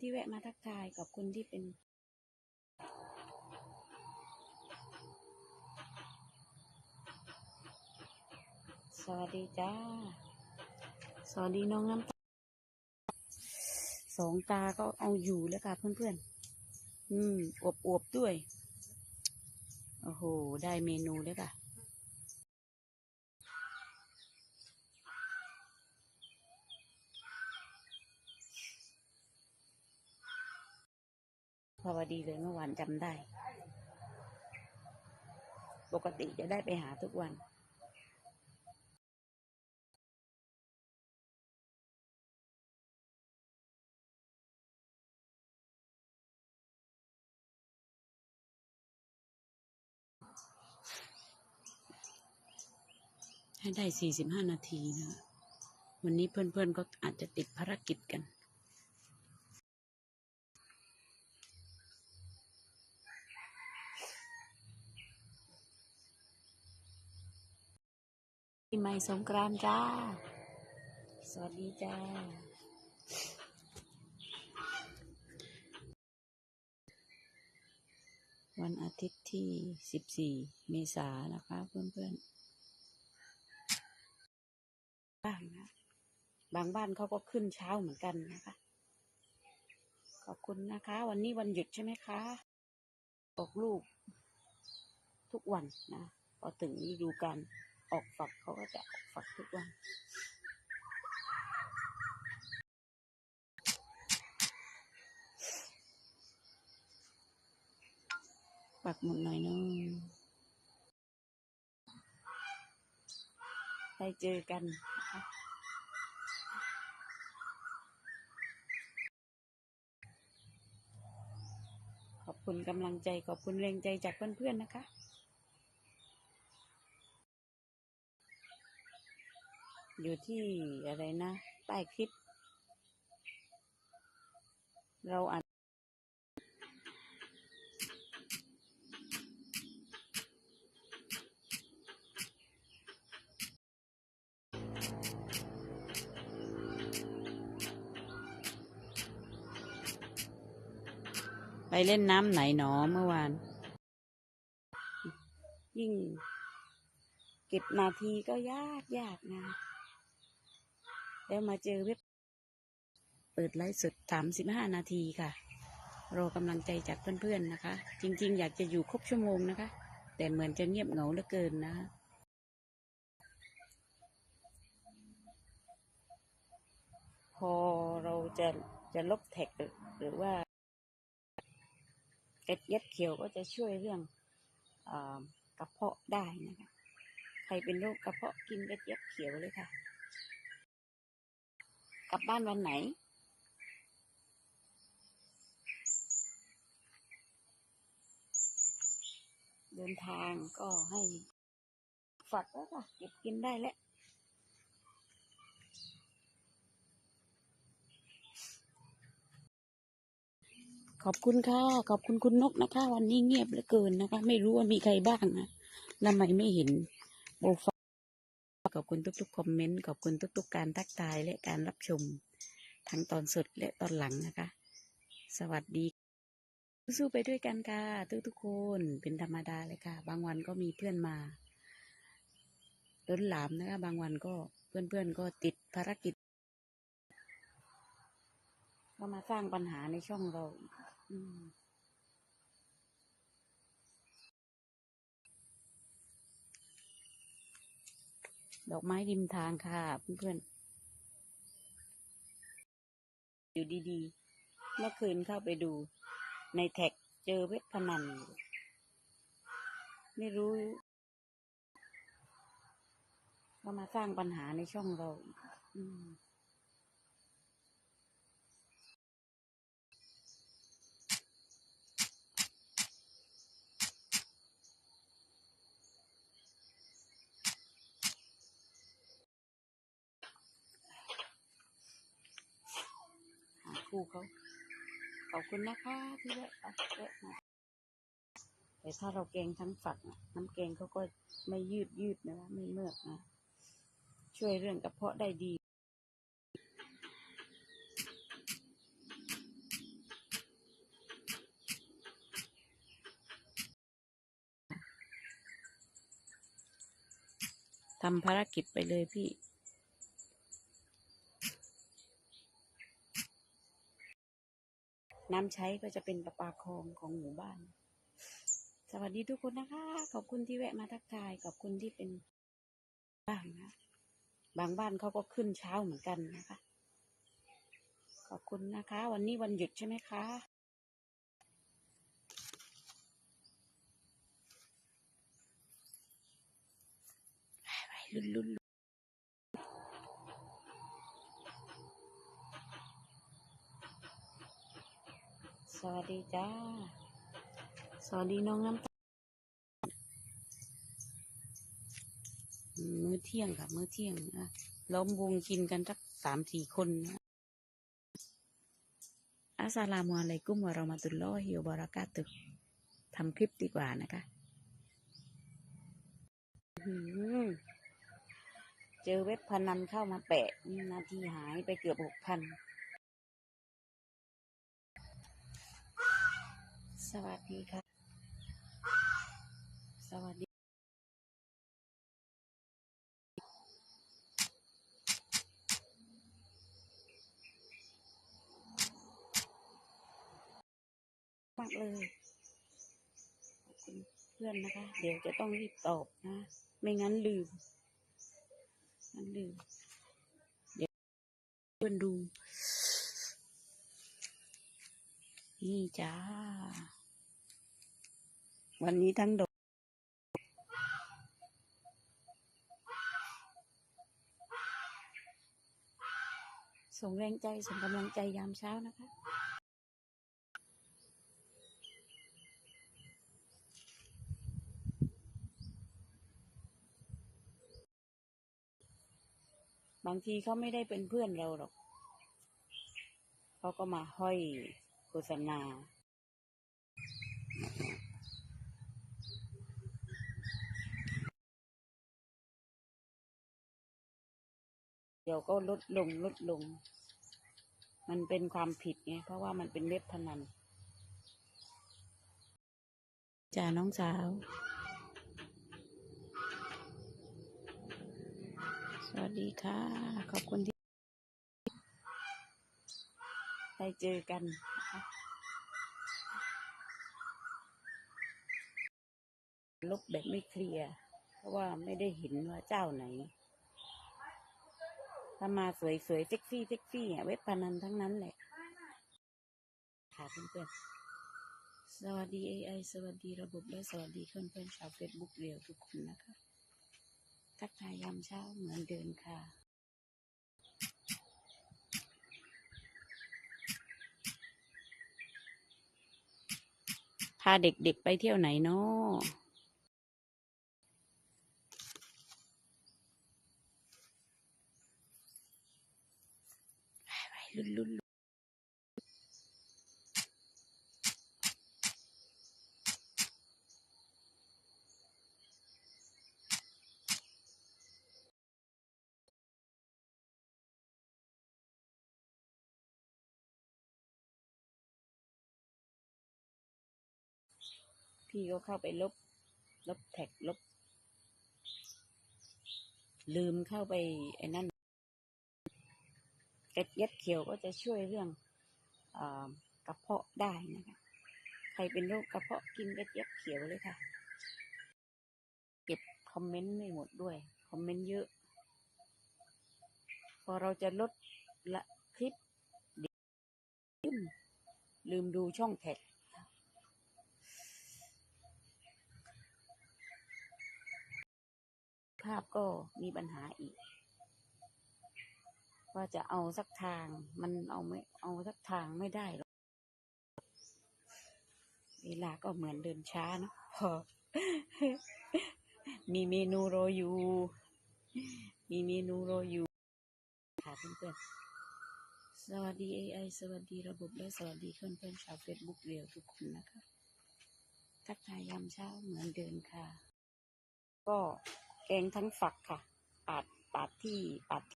ที่แวะมาทักทาย ขอบคุณที่เป็นสวัสดีจ้า สวัสดีน้องน้ำตาสองตาก็เอาอยู่แล้วค่ะเพื่อนๆ อืมอวบอวบๆด้วย โอ้โห ได้เมนูแล้วค่ะ พอดีเลยเมื่อวานจำได้ ปกติจะได้ไปหาทุกวันให้ได้สี่สิบห้านาทีนะ วันนี้เพื่อนๆ ก็อาจจะติดภารกิจกัน ปีใหม่สงกรานต์จ้า สวัสดีจ้า วันอาทิตย์ที่สิบสี่เมษายนนะคะเพื่อนๆบ้างนะบางบ้านเขาก็ขึ้นเช้าเหมือนกันนะคะ ขอบคุณนะคะ วันนี้วันหยุดใช่ไหมคะออกลูกทุกวันนะพอถึงฤดูการ ออกฝักเขาก็จะออกฝักทุกวันปักหมุดหน่อยนึงได้เจอกันนะคะขอบคุณกำลังใจขอบคุณแรงใจจากเพื่อนๆนะคะ อยู่ที่อะไรนะ ใต้คลิป เราอาจไปเล่นน้ำไหนหนอเมื่อวาน ยิ่งเก็บนาทีก็ยากยากนะ แล้วมาเจอเว็บ เปิดไลฟ์สดสามสิบห้านาทีค่ะ รอกำลังใจจากเพื่อนๆนะคะ จริงๆ อยากจะอยู่ครบชั่วโมงนะคะ แต่เหมือนจะเงียบเหงาเหลือเกินนะพอเราจะจะลบแท็กหรือว่าเก็ดเย็ดเขียวก็จะช่วยเรื่องอกระเพาะได้นะคะ ใครเป็นโรคกระเพาะกินเก็ดเย็ดเขียวเลยค่ะ ลับบ้านวันไหน เดินทางก็ให้ฝักแล้วค่ะเก็บกินได้แล้วขอบคุณค่ะ ขอบคุณคุณนกนะคะ วันนี้เงียบเหลือเกินนะคะ ไม่รู้ว่ามีใครบ้างนะทำไมไม่เห็นโปรไฟ คุณทุกๆคอมเมนต์ขอบคุณทุกๆ การทักทายและการรับชม ทั้งตอนสดและตอนหลังนะคะ สวัสดี สู้ไปด้วยกันค่ะทุกๆคนเป็นธรรมดาเลยค่ะ บางวันก็มีเพื่อนมาล้นหลามนะคะ บางวันก็เพื่อนๆก็ติดภารกิจ ก็มาสร้างปัญหาในช่องเรา อืม ดอกไม้ริมทางค่ะ เพื่อนๆ อยู่ดีๆ เมื่อคืนเข้าไปดู ในแท็กเจอเว็บพนัน ไม่รู้ก็มาสร้างปัญหาในช่องเราอีกูเขา ขอบคุณนะคะที่แวะแวะมาแต่ถ้าเราแกงทั้งฝักน้ำแกงเขาก็ไม่ยืดยืดนะไม่เมือกนะ ช่วยเรื่องกระเพาะได้ดีทำภารกิจไปเลยพี่ น้ำใช้ก็จะเป็นประปาคลองของหมู่บ้าน สวัสดีทุกคนนะคะ ขอบคุณที่แวะมาทักทาย ขอบคุณที่เป็นบ้างนะ บางบ้านเขาก็ขึ้นเช้าเหมือนกันนะคะ ขอบคุณนะคะ วันนี้วันหยุดใช่ไหมคะไปลุนลุน วัสดีจ้า สวัสดีน้องน้ำตาลมื้อเที่ยงค่ะ มื้อเที่ยงนะล้อมวงกินกันสักสามสี่คนนะอัสสลามุอะลัยกุมวะเราะมะตุลลอฮิวะบะเราะกาตุทำคลิปดีกว่านะคะเจอเว็บพนันเข้ามาแปะนาทีหายไปเกือบหกพัน สวัสดีค่ะ สวัสดี มากเลยขอบคุณเพื่อนนะคะ เดี๋ยวจะต้องรีบตอบนะ ไม่งั้นลืมงั้นลืม เดี๋ยวเพื่อนดู นี่จ้า วันนี้ทั้งดอกส่งแรงใจ ส่งกำลังใจยามเช้านะคะ บางทีเขาไม่ได้เป็นเพื่อนเราหรอก เขาก็มาห้อยโฆษณา เดี๋ยวก็ลดลงลดลง มันเป็นความผิดไงเพราะว่ามันเป็นเว็บพนันจ้าน้องสาว สวัสดีค่ะ ขอบคุณที่ได้เจอกันนะคะลบแบบไม่เคลียร์ เพราะว่าไม่ได้เห็นว่าเจ้าไหน ถ้ามาสวยๆเซ็กซี่เซ็กซี่อะเว็บพนันทั้งนั้นแหละ ค่ะเพื่อนๆสวัสดี AI สวัสดีระบบและสวัสดีเพื่อนๆชาวเฟซบุ๊กเรียวทุกคนนะคะทักทายยามเช้าเหมือนเดิมค่ะพาเด็กๆไปเที่ยวไหนเนาะ ไปๆลุ้นพี่ก็เข้าไปลบ ลบแท็กลบ ลืมเข้าไปไอ้นั่น เก็ดเย็ดเขียวก็จะช่วยเรื่องอกระเพาะได้นะคะใครเป็นโรคกระเพาะกินเก็ดเย็ดเขียวเลยค่ะเก็บคอมเมนต์ไม่หมดด้วยคอมเมนต์เยอะ พอเราจะลดละคลิปลืมลืมดูช่องแท็กภาพก็มีปัญหาอีก ว่าจะเอาสักทาง มันเอาไม่เอาสักทางไม่ได้หรอกเวลาก็เหมือนเดินช้าเนอะพอ มีเมนูรออยู่ มีเมนูรออยู่ค่ะเพื่อนๆ สวัสดี AI สวัสดีระบบและสวัสดีเพื่อนๆชาวเฟซบุ๊กเรียวทุกคนนะคะทักทายยามเช้าเหมือนเดิมค่ะ ก็แกงทั้งฝักค่ะ ปาดปาดที่ปาด